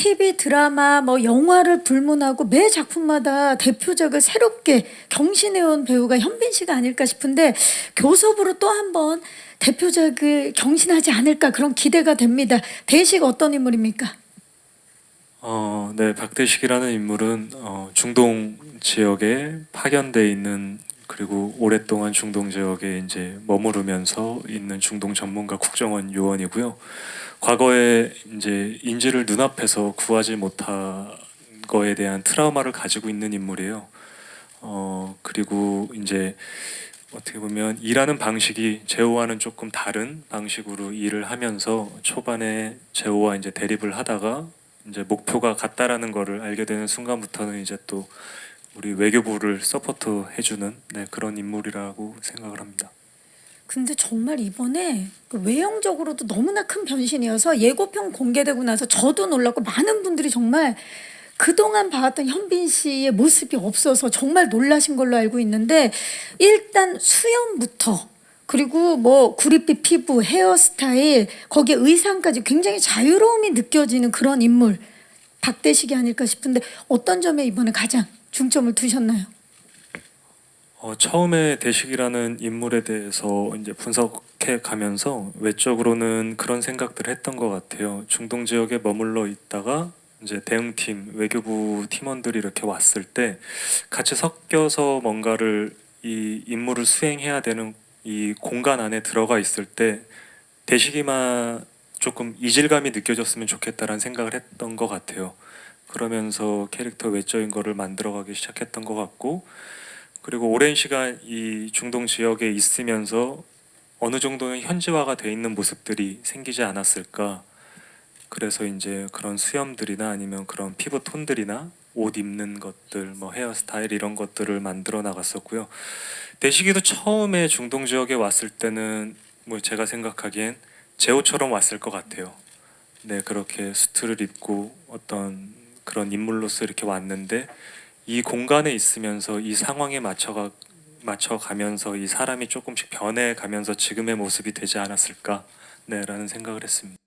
TV 드라마 뭐 영화를 불문하고 매 작품마다 대표작을 새롭게 경신해온 배우가 현빈 씨가 아닐까 싶은데 교섭으로 또 한 번 대표작을 경신하지 않을까 그런 기대가 됩니다. 대식 어떤 인물입니까? 어, 네, 박대식이라는 인물은 어, 중동 지역에 파견돼 있는 그리고 오랫동안 중동 지역에 이제 머무르면서 있는 중동 전문가 국정원 요원이고요. 과거에 이제 인질을 눈앞에서 구하지 못한 거에 대한 트라우마를 가지고 있는 인물이에요. 어, 그리고 이제 어떻게 보면 일하는 방식이 제호와는 조금 다른 방식으로 일을 하면서 초반에 제호와 이제 대립을 하다가 이제 목표가 같다라는 거를 알게 되는 순간부터는 이제 또 우리 외교부를 서포트 해주는 네, 그런 인물이라고 생각을 합니다. 근데 정말 이번에 그 외형적으로도 너무나 큰 변신이어서 예고편 공개되고 나서 저도 놀랐고 많은 분들이 정말 그동안 봐왔던 현빈 씨의 모습이 없어서 정말 놀라신 걸로 알고 있는데 일단 수염부터 그리고 뭐 구릿빛 피부, 헤어스타일, 거기에 의상까지 굉장히 자유로움이 느껴지는 그런 인물 박대식이 아닐까 싶은데 어떤 점에 이번에 가장 중점을 두셨나요? 어, 처음에 대식이라는 인물에 대해서 이제 분석해 가면서 외적으로는 그런 생각들을 했던 것 같아요. 중동 지역에 머물러 있다가 이제 대응팀 외교부 팀원들이 이렇게 왔을 때 같이 섞여서 뭔가를 이 임무를 수행해야 되는 이 공간 안에 들어가 있을 때 대식이만 조금 이질감이 느껴졌으면 좋겠다라는 생각을 했던 것 같아요. 그러면서 캐릭터 외적인 거를 만들어가기 시작했던 것 같고 그리고 오랜 시간 이 중동 지역에 있으면서 어느 정도는 현지화가 돼 있는 모습들이 생기지 않았을까. 그래서 이제 그런 수염들이나 아니면 그런 피부 톤들이나 옷 입는 것들, 뭐 헤어스타일 이런 것들을 만들어 나갔었고요. 대식이도 처음에 중동 지역에 왔을 때는 뭐 제가 생각하기엔 제호처럼 왔을 것 같아요. 네, 그렇게 수트를 입고 어떤 그런 인물로서 이렇게 왔는데 이 공간에 있으면서 이 상황에 맞춰가 맞춰가면서 이 사람이 조금씩 변해가면서 지금의 모습이 되지 않았을까 네라는 생각을 했습니다.